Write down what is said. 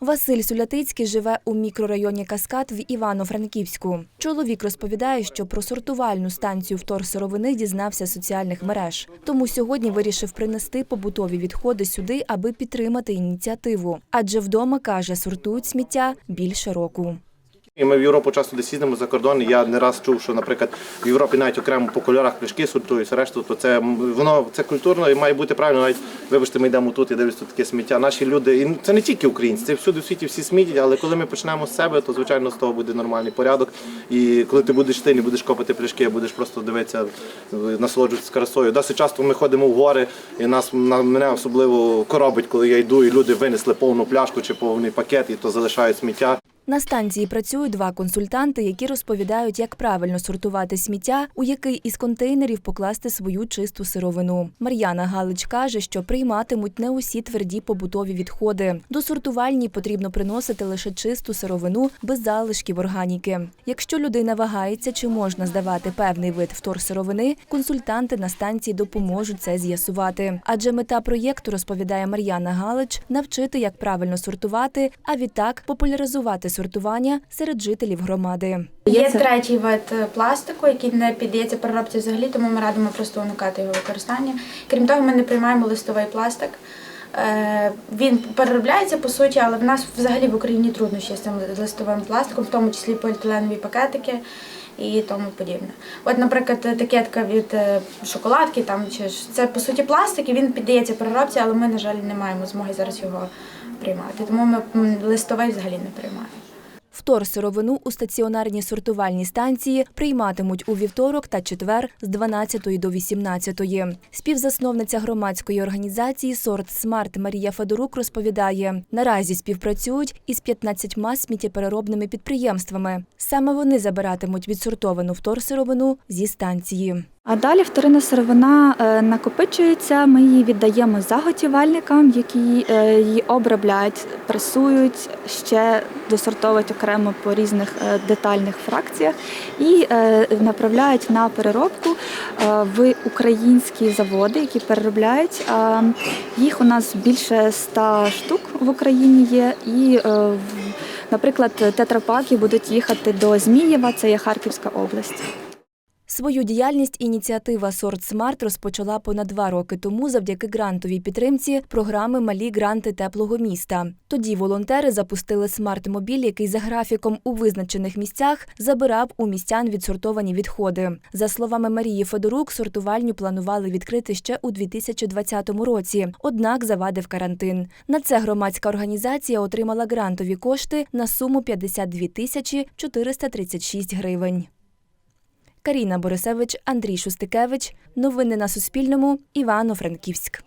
Василь Сулятицький живе у мікрорайоні Каскад в Івано-Франківську. Чоловік розповідає, що про сортувальну станцію вторсировини дізнався з соціальних мереж. Тому сьогодні вирішив принести побутові відходи сюди, аби підтримати ініціативу. Адже вдома каже, сортують сміття більше року. І ми в Європу часто десь їздимо за кордон. Я не раз чув, що, наприклад, в Європі навіть окремо по кольорах пляшки сортують, решту, то це воно це культурно і має бути правильно. Навіть вибачте, ми йдемо тут і дивлюсь тут таке сміття. Наші люди, і це не тільки українці, це всюди в світі всі смітять, але коли ми почнемо з себе, то звичайно з того буде нормальний порядок. І коли ти будеш ти, не будеш копати пляшки, а будеш просто дивитися, насолоджуватися красою. Досить часто ми ходимо в гори, і нас на мене особливо коробить, коли я йду, і люди винесли повну пляшку чи повний пакет, і то залишають сміття. На станції працюють два консультанти, які розповідають, як правильно сортувати сміття, у який із контейнерів покласти свою чисту сировину. Мар'яна Галич каже, що прийматимуть не усі тверді побутові відходи. До сортувальні потрібно приносити лише чисту сировину без залишків органіки. Якщо людина вагається, чи можна здавати певний вид вторсировини, консультанти на станції допоможуть це з'ясувати. Адже мета проєкту, розповідає Мар'яна Галич, навчити, як правильно сортувати, а відтак популяризувати сортування серед жителів громади. Є третій вид е, пластику, який не піддається переробці взагалі, тому ми радимо просто уникати його використання. Крім того, ми не приймаємо листовий пластик. Е, Він переробляється по суті, але в нас взагалі в Україні труднощі з цим листовим пластиком, в тому числі поліетиленові пакетики і тому подібне. От, наприклад, етикетка від е, шоколадки, там чи ж це по суті пластик, і він піддається переробці, але ми, на жаль, не маємо змоги зараз його приймати. Тому ми листовий взагалі не приймаємо. Вторсировину у стаціонарній сортувальній станції прийматимуть у вівторок та четвер з 12 до 18. Співзасновниця громадської організації Сорт Смарт Марія Федорук розповідає, наразі співпрацюють із 15 сміттєпереробними підприємствами. Саме вони забиратимуть відсортовану вторсировину зі станції. А далі вторинна сировина е, накопичується. Ми її віддаємо заготівельникам, які е, її обробляють, пресують, ще досортовують окремо по різних е, детальних фракціях і направляють на переробку в українські заводи, які переробляють. Їх у нас більше ста штук в Україні є. І, наприклад, тетрапаки будуть їхати до Змієва, це є Харківська область. Свою діяльність ініціатива Сорт Смарт розпочала понад два роки тому завдяки грантовій підтримці програми Малі гранти теплого міста. Тоді волонтери запустили смарт-мобіль, який за графіком у визначених місцях забирав у містян відсортовані відходи. За словами Марії Федорук, сортувальню планували відкрити ще у 2020 році, однак завадив карантин. На це громадська організація отримала грантові кошти на суму 52 тисячі 436 гривень. Каріна Борисевич, Андрій Шустикевич. Новини на Суспільному. Івано-Франківськ.